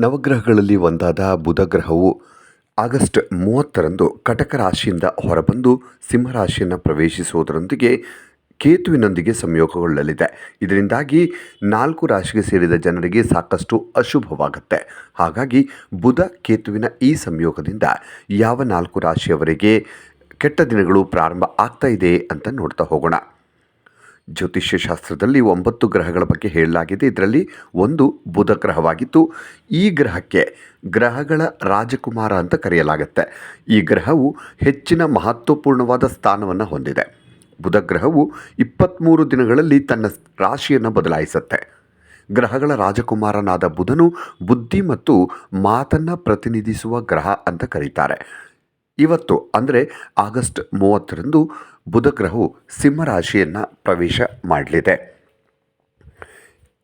ನವಗ್ರಹಗಳಲ್ಲಿ ಒಂದಾದ ಬುಧಗ್ರಹವು ಆಗಸ್ಟ್ ಮೂವತ್ತರಂದು ಕಟಕ ರಾಶಿಯಿಂದ ಹೊರಬಂದು ಸಿಂಹರಾಶಿಯನ್ನು ಪ್ರವೇಶಿಸುವುದರೊಂದಿಗೆ ಕೇತುವಿನೊಂದಿಗೆ ಸಂಯೋಗಗೊಳ್ಳಲಿದೆ. ಇದರಿಂದಾಗಿ ನಾಲ್ಕು ರಾಶಿಗೆ ಸೇರಿದ ಜನರಿಗೆ ಸಾಕಷ್ಟು ಅಶುಭವಾಗುತ್ತೆ. ಹಾಗಾಗಿ ಬುಧ ಕೇತುವಿನ ಈ ಸಂಯೋಗದಿಂದ ಯಾವ ನಾಲ್ಕು ರಾಶಿಯವರೆಗೆ ಕೆಟ್ಟ ದಿನಗಳು ಪ್ರಾರಂಭ ಆಗ್ತಾ ಇದೆ ಅಂತ ನೋಡ್ತಾ ಹೋಗೋಣ. ಜ್ಯೋತಿಷ್ಯ ಶಾಸ್ತ್ರದಲ್ಲಿ ಒಂಬತ್ತು ಗ್ರಹಗಳ ಬಗ್ಗೆ ಹೇಳಲಾಗಿದೆ. ಇದರಲ್ಲಿ ಒಂದು ಬುಧ ಗ್ರಹವಾಗಿತ್ತು ಈ ಗ್ರಹಕ್ಕೆ ಗ್ರಹಗಳ ರಾಜಕುಮಾರ ಅಂತ ಕರೆಯಲಾಗುತ್ತೆ. ಈ ಗ್ರಹವು ಹೆಚ್ಚಿನ ಮಹತ್ವಪೂರ್ಣವಾದ ಸ್ಥಾನವನ್ನು ಹೊಂದಿದೆ. ಬುಧ ಗ್ರಹವು ಇಪ್ಪತ್ತ್ಮೂರು ದಿನಗಳಲ್ಲಿ ತನ್ನ ರಾಶಿಯನ್ನು ಬದಲಾಯಿಸುತ್ತೆ. ಗ್ರಹಗಳ ರಾಜಕುಮಾರನಾದ ಬುಧನು ಬುದ್ಧಿ ಮತ್ತು ಮಾತನ್ನು ಪ್ರತಿನಿಧಿಸುವ ಗ್ರಹ ಅಂತ ಕರೀತಾರೆ. ಇವತ್ತು ಅಂದರೆ ಆಗಸ್ಟ್ ಮೂವತ್ತರಂದು ಬುಧಗ್ರಹವು ಸಿಂಹರಾಶಿಯನ್ನು ಪ್ರವೇಶ ಮಾಡಲಿದೆ.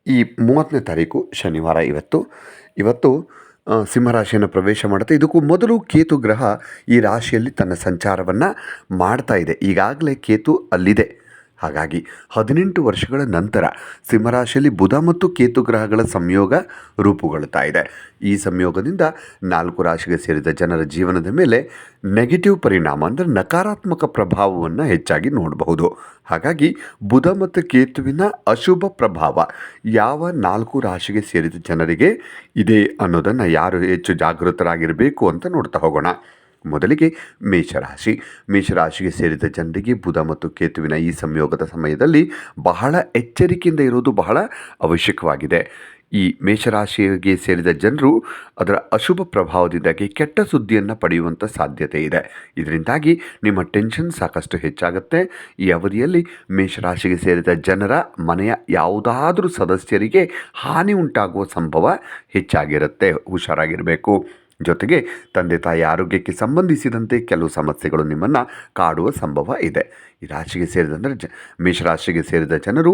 ಈ ಮೂವತ್ತನೇ ತಾರೀಕು ಶನಿವಾರ ಇವತ್ತು. ಇವತ್ತು ಸಿಂಹರಾಶಿಯನ್ನು ಪ್ರವೇಶ ಮಾಡುತ್ತೆ. ಇದಕ್ಕೂ ಮೊದಲು ಕೇತು ಗ್ರಹ ಈ ರಾಶಿಯಲ್ಲಿ ತನ್ನ ಸಂಚಾರವನ್ನು ಮಾಡ್ತಾ ಇದೆ. ಈಗಾಗಲೇ ಕೇತು ಅಲ್ಲಿದೆ. ಹಾಗಾಗಿ ಹದಿನೆಂಟು ವರ್ಷಗಳ ನಂತರ ಸಿಂಹರಾಶಿಯಲ್ಲಿ ಬುಧ ಮತ್ತು ಕೇತು ಗ್ರಹಗಳ ಸಂಯೋಗ ರೂಪುಗೊಳ್ಳುತ್ತಾ ಇದೆ. ಈ ಸಂಯೋಗದಿಂದ ನಾಲ್ಕು ರಾಶಿಗೆ ಸೇರಿದ ಜನರ ಜೀವನದ ಮೇಲೆ ನೆಗೆಟಿವ್ ಪರಿಣಾಮ ಅಂದರೆ ನಕಾರಾತ್ಮಕ ಪ್ರಭಾವವನ್ನು ಹೆಚ್ಚಾಗಿ ನೋಡಬಹುದು. ಹಾಗಾಗಿ ಬುಧ ಮತ್ತು ಕೇತುವಿನ ಅಶುಭ ಪ್ರಭಾವ ಯಾವ ನಾಲ್ಕು ರಾಶಿಗೆ ಸೇರಿದ ಜನರಿಗೆ ಇದೆ ಅನ್ನೋದನ್ನು ಯಾರು ಹೆಚ್ಚು ಜಾಗೃತರಾಗಿರಬೇಕು ಅಂತ ನೋಡ್ತಾ ಹೋಗೋಣ. ಮೊದಲಿಗೆ ಮೇಷರಾಶಿ. ಮೇಷರಾಶಿಗೆ ಸೇರಿದ ಜನರಿಗೆ ಬುಧ ಮತ್ತು ಕೇತುವಿನ ಈ ಸಂಯೋಗದ ಸಮಯದಲ್ಲಿ ಬಹಳ ಎಚ್ಚರಿಕೆಯಿಂದ ಇರೋದು ಬಹಳ ಅವಶ್ಯಕವಾಗಿದೆ. ಈ ಮೇಷರಾಶಿಗೆ ಸೇರಿದ ಜನರು ಅದರ ಅಶುಭ ಪ್ರಭಾವದಿಂದಾಗಿ ಕೆಟ್ಟ ಸುದ್ದಿಯನ್ನು ಪಡೆಯುವಂಥ ಸಾಧ್ಯತೆ ಇದೆ. ಇದರಿಂದಾಗಿ ನಿಮ್ಮ ಟೆನ್ಷನ್ ಸಾಕಷ್ಟು ಹೆಚ್ಚಾಗುತ್ತೆ. ಈ ಅವಧಿಯಲ್ಲಿ ಮೇಷರಾಶಿಗೆ ಸೇರಿದ ಜನರ ಮನೆಯ ಯಾವುದಾದರೂ ಸದಸ್ಯರಿಗೆ ಹಾನಿ ಉಂಟಾಗುವ ಸಂಭವ ಹೆಚ್ಚಾಗಿರುತ್ತೆ. ಹುಷಾರಾಗಿರಬೇಕು. ಜೊತೆಗೆ ತಂದೆ ತಾಯಿ ಆರೋಗ್ಯಕ್ಕೆ ಸಂಬಂಧಿಸಿದಂತೆ ಕೆಲವು ಸಮಸ್ಯೆಗಳು ನಿಮ್ಮನ್ನು ಕಾಡುವ ಸಂಭವ ಇದೆ. ಈ ರಾಶಿಗೆ ಸೇರಿದಂದರೆ ಜ ಮೇಷರಾಶಿಗೆ ಸೇರಿದ ಜನರು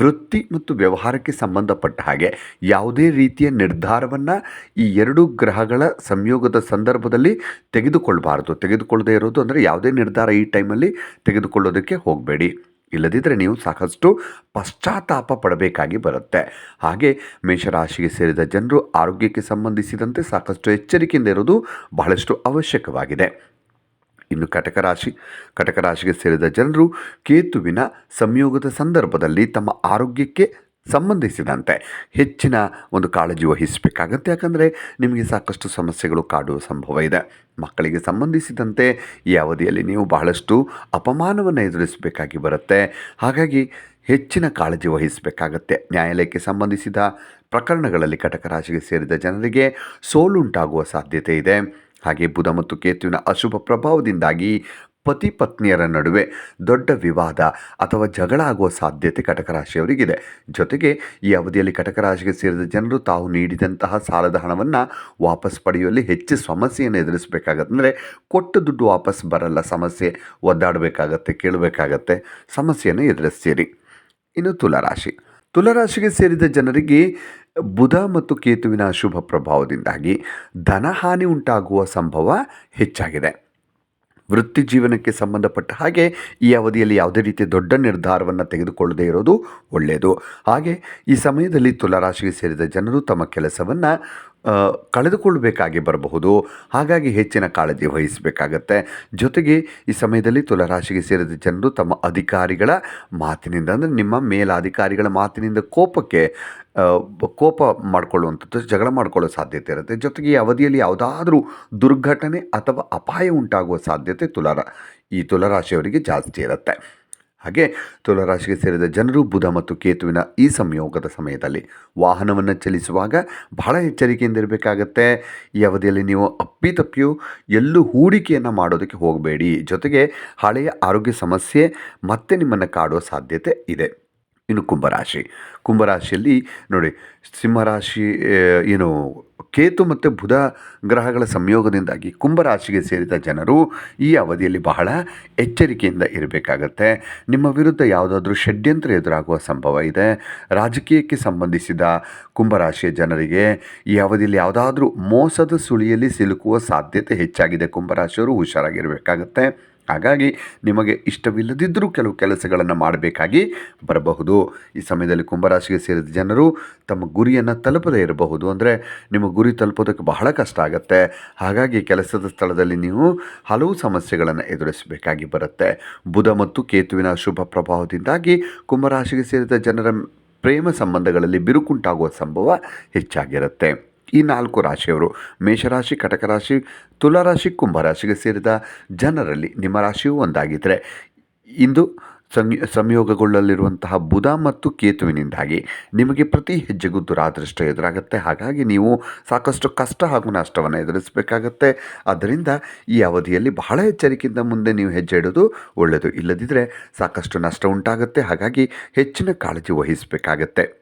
ವೃತ್ತಿ ಮತ್ತು ವ್ಯವಹಾರಕ್ಕೆ ಸಂಬಂಧಪಟ್ಟ ಹಾಗೆ ಯಾವುದೇ ರೀತಿಯ ನಿರ್ಧಾರವನ್ನು ಈ ಎರಡು ಗ್ರಹಗಳ ಸಂಯೋಗದ ಸಂದರ್ಭದಲ್ಲಿ ತೆಗೆದುಕೊಳ್ಬಾರ್ದು. ತೆಗೆದುಕೊಳ್ಳದೇ ಇರೋದು ಅಂದರೆ ಯಾವುದೇ ನಿರ್ಧಾರ ಈ ಟೈಮಲ್ಲಿ ತೆಗೆದುಕೊಳ್ಳೋದಕ್ಕೆ ಹೋಗಬೇಡಿ. ಇಲ್ಲದಿದ್ದರೆ ನೀವು ಸಾಕಷ್ಟು ಪಶ್ಚಾತ್ತಾಪ ಪಡಬೇಕಾಗಿ ಬರುತ್ತೆ. ಹಾಗೆ ಮೇಷರಾಶಿಗೆ ಸೇರಿದ ಜನರು ಆರೋಗ್ಯಕ್ಕೆ ಸಂಬಂಧಿಸಿದಂತೆ ಸಾಕಷ್ಟು ಎಚ್ಚರಿಕೆಯಿಂದ ಇರೋದು ಬಹಳಷ್ಟು ಅವಶ್ಯಕವಾಗಿದೆ. ಇನ್ನು ಕಟಕ ರಾಶಿ ಕಟಕ ರಾಶಿಗೆ ಸೇರಿದ ಜನರು ಕೇತುವಿನ ಸಂಯೋಗದ ಸಂದರ್ಭದಲ್ಲಿ ತಮ್ಮ ಆರೋಗ್ಯಕ್ಕೆ ಸಂಬಂಧಿಸಿದಂತೆ ಹೆಚ್ಚಿನ ಒಂದು ಕಾಳಜಿ ವಹಿಸಬೇಕಾಗತ್ತೆ. ಯಾಕಂದರೆ ನಿಮಗೆ ಸಾಕಷ್ಟು ಸಮಸ್ಯೆಗಳು ಕಾಡುವ ಸಂಭವ ಇದೆ. ಮಕ್ಕಳಿಗೆ ಸಂಬಂಧಿಸಿದಂತೆ ಈ ಅವಧಿಯಲ್ಲಿ ನೀವು ಬಹಳಷ್ಟು ಅಪಮಾನವನ್ನು ಎದುರಿಸಬೇಕಾಗಿ ಬರುತ್ತೆ. ಹಾಗಾಗಿ ಹೆಚ್ಚಿನ ಕಾಳಜಿ ವಹಿಸಬೇಕಾಗತ್ತೆ. ನ್ಯಾಯಾಲಯಕ್ಕೆ ಸಂಬಂಧಿಸಿದ ಪ್ರಕರಣಗಳಲ್ಲಿ ಕಟಕ ರಾಶಿಗೆ ಸೇರಿದ ಜನರಿಗೆ ಸೋಲುಂಟಾಗುವ ಸಾಧ್ಯತೆ ಇದೆ. ಹಾಗೆ ಬುಧ ಮತ್ತು ಕೇತುವಿನ ಅಶುಭ ಪ್ರಭಾವದಿಂದಾಗಿ ಪತಿ ಪತ್ನಿಯರ ನಡುವೆ ದೊಡ್ಡ ವಿವಾದ ಅಥವಾ ಜಗಳ ಆಗುವ ಸಾಧ್ಯತೆ ಕಟಕ ರಾಶಿಯವರಿಗಿದೆ ಜೊತೆಗೆ ಈ ಅವಧಿಯಲ್ಲಿ ಕಟಕ ರಾಶಿಗೆ ಸೇರಿದ ಜನರು ತಾವು ನೀಡಿದಂತಹ ಸಾಲದ ಹಣವನ್ನು ವಾಪಸ್ ಪಡೆಯುವಲ್ಲಿ ಹೆಚ್ಚು ಸಮಸ್ಯೆಯನ್ನು ಎದುರಿಸಬೇಕಾಗತ್ತಂದರೆ ಕೊಟ್ಟು ದುಡ್ಡು ವಾಪಸ್ ಬರಲ್ಲ, ಸಮಸ್ಯೆ ಒದ್ದಾಡಬೇಕಾಗತ್ತೆ, ಕೇಳಬೇಕಾಗತ್ತೆ, ಸಮಸ್ಯೆಯನ್ನು ಎದುರಿಸ್ತೀರಿ. ಇನ್ನು ತುಲರಾಶಿ. ತುಲರಾಶಿಗೆ ಸೇರಿದ ಜನರಿಗೆ ಬುಧ ಮತ್ತು ಕೇತುವಿನ ಶುಭ ಪ್ರಭಾವದಿಂದಾಗಿ ಧನಹಾನಿ ಉಂಟಾಗುವ ಸಂಭವ ಹೆಚ್ಚಾಗಿದೆ. ವೃತ್ತಿ ಜೀವನಕ್ಕೆ ಸಂಬಂಧಪಟ್ಟ ಹಾಗೆ ಈ ಅವಧಿಯಲ್ಲಿ ಯಾವುದೇ ರೀತಿಯ ದೊಡ್ಡ ನಿರ್ಧಾರವನ್ನು ತೆಗೆದುಕೊಳ್ಳದೇ ಇರೋದು ಒಳ್ಳೆಯದು ಹಾಗೆ ಈ ಸಮಯದಲ್ಲಿ ತುಲಾರಾಶಿಗೆ ಸೇರಿದ ಜನರು ತಮ್ಮ ಕೆಲಸವನ್ನು ಕಳೆದುಕೊಳ್ಳಬೇಕಾಗಿ ಬರಬಹುದು. ಹಾಗಾಗಿ ಹೆಚ್ಚಿನ ಕಾಳಜಿ ವಹಿಸಬೇಕಾಗತ್ತೆ. ಜೊತೆಗೆ ಈ ಸಮಯದಲ್ಲಿ ತುಲಾರಾಶಿಗೆ ಸೇರಿದ ಜನರು ತಮ್ಮ ಅಧಿಕಾರಿಗಳ ಮಾತಿನಿಂದ, ಅಂದರೆ ನಿಮ್ಮ ಮೇಲಾಧಿಕಾರಿಗಳ ಮಾತಿನಿಂದ ಕೋಪಕ್ಕೆ ಕೋಪ ಮಾಡಿಕೊಳ್ಳುವಂಥದ್ದು, ಜಗಳ ಮಾಡಿಕೊಳ್ಳೋ ಸಾಧ್ಯತೆ ಇರುತ್ತೆ. ಜೊತೆಗೆ ಈ ಅವಧಿಯಲ್ಲಿ ಯಾವುದಾದ್ರೂ ದುರ್ಘಟನೆ ಅಥವಾ ಅಪಾಯ ಉಂಟಾಗುವ ಸಾಧ್ಯತೆ ತುಲಾರ, ಈ ತುಲಾರಾಶಿಯವರಿಗೆ ಜಾಸ್ತಿ ಇರುತ್ತೆ. ಹಾಗೆ ತುಲರಾಶಿಗೆ ಸೇರಿದ ಜನರು ಬುಧ ಮತ್ತು ಕೇತುವಿನ ಈ ಸಂಯೋಗದ ಸಮಯದಲ್ಲಿ ವಾಹನವನ್ನು ಚಲಿಸುವಾಗ ಬಹಳ ಎಚ್ಚರಿಕೆಯಿಂದ ಇರಬೇಕಾಗತ್ತೆ. ಈ ಅವಧಿಯಲ್ಲಿ ನೀವು ಅಪ್ಪಿತಪ್ಪಿಯೂ ಎಲ್ಲೂ ಹೂಡಿಕೆಯನ್ನು ಮಾಡೋದಕ್ಕೆ ಹೋಗಬೇಡಿ. ಜೊತೆಗೆ ಹಳೆಯ ಆರೋಗ್ಯ ಸಮಸ್ಯೆ ಮತ್ತೆ ನಿಮ್ಮನ್ನು ಕಾಡುವ ಸಾಧ್ಯತೆ ಇದೆ. ಇನ್ನು ಕುಂಭರಾಶಿ. ಕುಂಭರಾಶಿಯಲ್ಲಿ ನೋಡಿ, ಸಿಂಹರಾಶಿ ಏನು, ಕೇತು ಮತ್ತು ಬುಧ ಗ್ರಹಗಳ ಸಂಯೋಗದಿಂದಾಗಿ ಕುಂಭರಾಶಿಗೆ ಸೇರಿದ ಜನರು ಈ ಅವಧಿಯಲ್ಲಿ ಬಹಳ ಎಚ್ಚರಿಕೆಯಿಂದ ಇರಬೇಕಾಗತ್ತೆ. ನಿಮ್ಮ ವಿರುದ್ಧ ಯಾವುದಾದ್ರೂ ಷಡ್ಯಂತ್ರ ಎದುರಾಗುವ ಸಂಭವ ಇದೆ. ರಾಜಕೀಯಕ್ಕೆ ಸಂಬಂಧಿಸಿದ ಕುಂಭರಾಶಿಯ ಜನರಿಗೆ ಈ ಅವಧಿಯಲ್ಲಿ ಯಾವುದಾದ್ರೂ ಮೋಸದ ಸುಳಿಯಲ್ಲಿ ಸಿಲುಕುವ ಸಾಧ್ಯತೆ ಹೆಚ್ಚಾಗಿದೆ. ಕುಂಭರಾಶಿಯವರು ಹುಷಾರಾಗಿರಬೇಕಾಗತ್ತೆ. ಹಾಗಾಗಿ ನಿಮಗೆ ಇಷ್ಟವಿಲ್ಲದಿದ್ದರೂ ಕೆಲವು ಕೆಲಸಗಳನ್ನು ಮಾಡಬೇಕಾಗಿ ಬರಬಹುದು. ಈ ಸಮಯದಲ್ಲಿ ಕುಂಭರಾಶಿಗೆ ಸೇರಿದ ಜನರು ತಮ್ಮ ಗುರಿಯನ್ನು ತಲುಪದೇ ಇರಬಹುದು. ಅಂದರೆ ನಿಮ್ಮ ಗುರಿ ತಲುಪೋದಕ್ಕೆ ಬಹಳ ಕಷ್ಟ ಆಗುತ್ತೆ. ಹಾಗಾಗಿ ಕೆಲಸದ ಸ್ಥಳದಲ್ಲಿ ನೀವು ಹಲವು ಸಮಸ್ಯೆಗಳನ್ನು ಎದುರಿಸಬೇಕಾಗಿ ಬರುತ್ತೆ. ಬುಧ ಮತ್ತು ಕೇತುವಿನ ಶುಭ ಪ್ರಭಾವದಿಂದಾಗಿ ಕುಂಭರಾಶಿಗೆ ಸೇರಿದ ಜನರ ಪ್ರೇಮ ಸಂಬಂಧಗಳಲ್ಲಿ ಬಿರುಕುಂಟಾಗುವ ಸಂಭವ ಹೆಚ್ಚಾಗಿರುತ್ತೆ. ಈ ನಾಲ್ಕು ರಾಶಿಯವರು ಮೇಷರಾಶಿ ಕಟಕ ರಾಶಿ ತುಲಾರಾಶಿ, ಕುಂಭರಾಶಿಗೆ ಸೇರಿದ ಜನರಲ್ಲಿ ನಿಮ್ಮ ರಾಶಿಯೂ ಒಂದಾಗಿದ್ದರೆ ಇಂದು ಸಂಯ, ಸಂಯೋಗಗೊಳ್ಳಲಿರುವಂತಹ ಬುಧ ಮತ್ತು ಕೇತುವಿನಿಂದಾಗಿ ನಿಮಗೆ ಪ್ರತಿ ಹೆಜ್ಜೆಗೂ ದುರಾದೃಷ್ಟ ಎದುರಾಗುತ್ತೆ. ಹಾಗಾಗಿ ನೀವು ಸಾಕಷ್ಟು ಕಷ್ಟ ಹಾಗೂ ನಷ್ಟವನ್ನು ಎದುರಿಸಬೇಕಾಗತ್ತೆ. ಆದ್ದರಿಂದ ಈ ಅವಧಿಯಲ್ಲಿ ಬಹಳ ಎಚ್ಚರಿಕೆಯಿಂದ ಮುಂದೆ ನೀವು ಹೆಜ್ಜೆ ಇಡೋದು ಒಳ್ಳೆಯದು. ಇಲ್ಲದಿದ್ದರೆ ಸಾಕಷ್ಟು ನಷ್ಟ ಉಂಟಾಗುತ್ತೆ. ಹಾಗಾಗಿ ಹೆಚ್ಚಿನ ಕಾಳಜಿ ವಹಿಸಬೇಕಾಗತ್ತೆ.